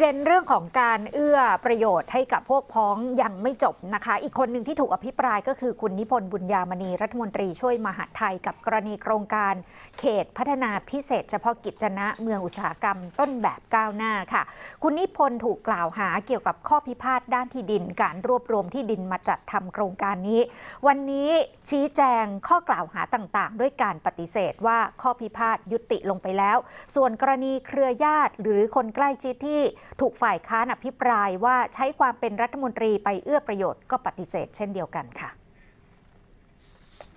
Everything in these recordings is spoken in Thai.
เด่นเรื่องของการเอื้อประโยชน์ให้กับพวกพ้องยังไม่จบนะคะ อีกคนหนึ่งที่ถูกอภิปรายก็คือคุณนิพนธ์บุญญามณีรัฐมนตรีช่วยมหาไทยกับกรณีโครงการเขตพัฒนาพิเศษ เฉพาะกิจนะเมืองอุตสาหกรรมต้นแบบก้าวหน้าค่ะ คุณนิพนธ์ถูกกล่าวหาเกี่ยวกับข้อพิพาทด้านที่ดิน การรวบรวมที่ดินมาจัดทำโครงการนี้ วันนี้ชี้แจงข้อกล่าวหาต่างๆ ด้วยการปฏิเสธว่าข้อพิพาทยุติลงไปแล้ว ส่วนกรณีเครือญาติหรือคนใกล้ชิดที่ถูกฝ่ายค้านอภิปรายว่าใช้ความเป็นรัฐมนตรีไปเอื้อประโยชน์ก็ปฏิเสธเช่นเดียวกันค่ะ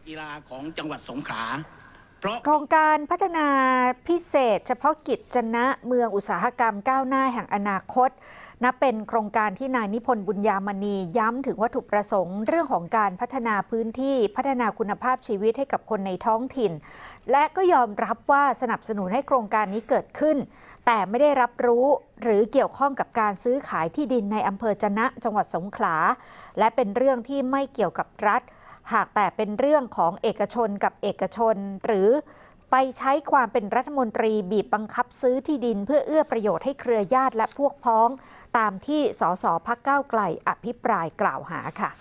กีฬาของจังหวัดสงขลาเพราะโครงการพัฒนาพิเศษ เฉพาะกิจจนะเมืองอุตสาหกรรมก้าวหน้าแห่งอนาคต นับเป็นโครงการที่นายนิพนธ์บุญญามณีย้ำถึงวัตถุประสงค์เรื่องของการพัฒนาพื้นที่พัฒนาคุณภาพชีวิตให้กับคนในท้องถิ่น และก็ยอมรับว่าสนับสนุนให้โครงการนี้เกิดขึ้น แต่ไม่ได้รับรู้หรือเกี่ยวข้องกับการซื้อขายที่ดินในอำเภอจะนะจังหวัดสงขลา และเป็นเรื่องที่ไม่เกี่ยวกับรัฐ หากแต่เป็นเรื่องของเอกชนกับเอกชน หรือ ไปใช้ความเป็นรัฐมนตรีบีบบังคับซื้อที่ดินเพื่อเอื้อประโยชน์ให้เครือญาติและพวกพ้อง ตามที่สสพักเก้าไกลอภิปรายกล่าวหาค่ะ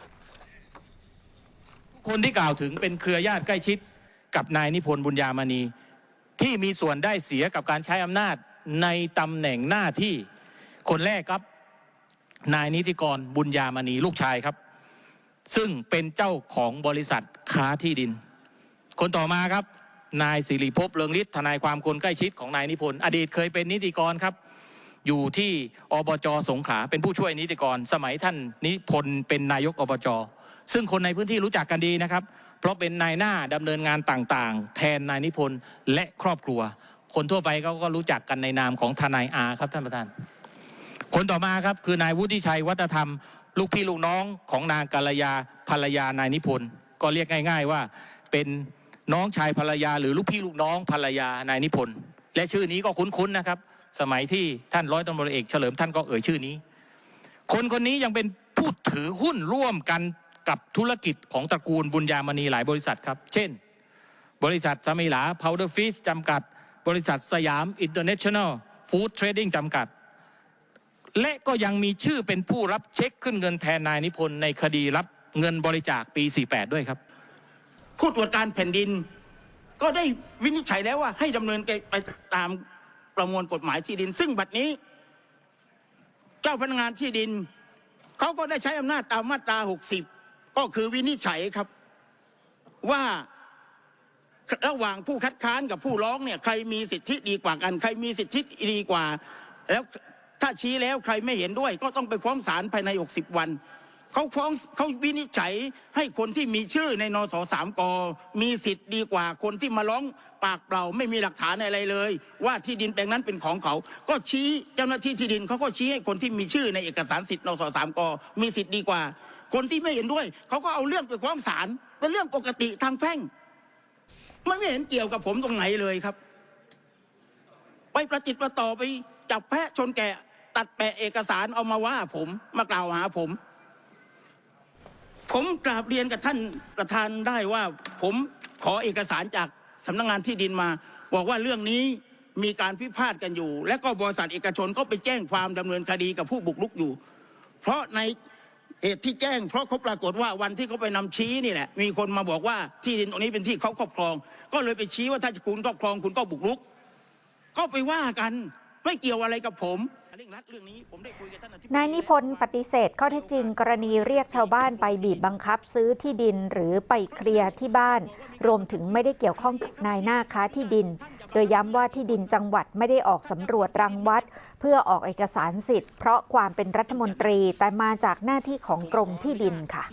คนที่กล่าวถึงเป็นเครือญาติใกล้ชิดกับนายนิพนธ์บุญญามณี ที่มีส่วนได้เสียกับการใช้อำนาจในตำแหน่งหน้าที่คนแรกครับนายนิติกรบุญญามณีลูกชายครับ ซึ่งเป็นเจ้าของบริษัทค้าที่ดิน คนต่อมาครับ นายสิริภพเลืองฤทธิ์ทนายความคนใกล้ชิดของนายนิพนธ์อดีตเคยเป็นนิติกรครับ อยู่ที่อบจสงขลาเป็นผู้ช่วยนิติกร สมัยท่านนิพนธ์เป็นนายกอบจซึ่งคนในพื้นที่รู้จักกันดีนะครับ เพราะเป็นนายหน้าดำเนินงานต่างๆ แทนนายนิพนธ์และครอบครัว คนทั่วไปเขาก็รู้จักกันในนามของทนายอาครับท่านประธาน คนต่อมาครับคือนายวุฒิชัยวัฒธรรม ลูกพี่ลูกน้องของนางกัลยาภรรยานายนิพนธ์ก็เรียกง่าย ๆว่าเป็น น้องชายภรรยา หรือลูกพี่ลูกน้องภรรยานายนิพนธ์และชื่อนี้ก็คุ้นๆนะครับ สมัยที่ท่านร้อยตำรวจเอกเฉลิมท่านก็เอ่ยชื่อนี้ คนคนนี้ยังเป็นผู้ถือหุ้นร่วมกันกับธุรกิจของตระกูลบุญญามณีหลายบริษัทครับ เช่น บริษัทสมิลาพาวเดอร์ฟิชจำกัด บริษัทสยามอินเตอร์เนชั่นแนลฟู้ดเทรดดิ้งจำกัด และก็ยังมีชื่อเป็นผู้รับเช็คขึ้นเงินแทนนายนิพนธ์ในคดีรับเงินบริจาคปี 48 ด้วยครับ ผู้ตรวจการแผ่นดิน ก็ได้วินิจฉัยแล้วว่า ให้ดำเนินไปตามประมวลกฎหมายที่ดิน ซึ่งบัดนี้ เจ้าพนักงานที่ดินเขาก็ได้ใช้อำนาจตามมาตรา 60 ก็คือวินิจฉัยครับว่าระหว่างผู้คัดค้านกับผู้ร้องเนี่ยใครมีสิทธิดีกว่ากัน ใครมีสิทธิดีกว่า แล้วถ้าชี้แล้วใครไม่เห็นด้วย ก็ต้องไปฟ้องศาลภายใน 60 วัน เขาฟ้องเขาวินิจฉัยให้คนที่มีชื่อในนสสามกมีสิทธิ์ดีกว่าคนที่มาร้องปากเปล่าไม่มีหลักฐานอะไรเลย ว่าที่ดินแปลงนั้นเป็นของเขา ก็ชี้เจ้าหน้าที่ที่ดินเขาก็ชี้ให้คนที่มีชื่อในเอกสารสิทธิ์นสสามกมีสิทธิ์ดีกว่า คนที่ไม่เห็นด้วยเขาก็เอาเรื่องไปฟ้องศาลเป็นเรื่องปกติทางแพ่งมันไม่เห็นเกี่ยวกับผมตรงไหนเลยครับ ไปประจิตประต่อไปจับแพะชนแกะตัดแปะเอกสารเอามาว่าผมมากล่าวหาผม ผมกราบเรียนกับท่านประธานได้ว่าผมขอเอกสารจากสำนักงงานที่ดินมา บอกว่าเรื่องนี้มีการพิพาทกันอยู่ และก็บริษัทเอกชนก็ไปแจ้งความดำเนินคดีกับผู้บุกรุกอยู่ เพราะในเหตุที่แจ้ง เพราะเขาปรากฏว่าวันที่เขาไปนำชี้นี่แหละมีคนมาบอกว่าที่ดินตรงนี้เป็นที่เขาครอบครอง ก็เลยไปชี้ว่าถ้าคุณครอบครองคุณก็บุกรุก ก็ไปว่ากัน ไม่เกี่ยวอะไรกับผมเร่งรัดเรื่องนี้ผมได้คุยกับท่านอธิบดีนายนิพนธ์ปฏิเสธข้อเท็จจริง กรณีเรียกชาวบ้านไปบีบบังคับซื้อที่ดินหรือไปเคลียร์ที่บ้าน รวมถึงไม่ได้เกี่ยวข้องกับนายหน้าค้าที่ดิน โดยย้ำว่าที่ดินจังหวัดไม่ได้ออกสำรวจรังวัด เพื่อออกเอกสารสิทธิ์เพราะความเป็นรัฐมนตรีแต่มาจากหน้าที่ของกรมที่ดินค่ะ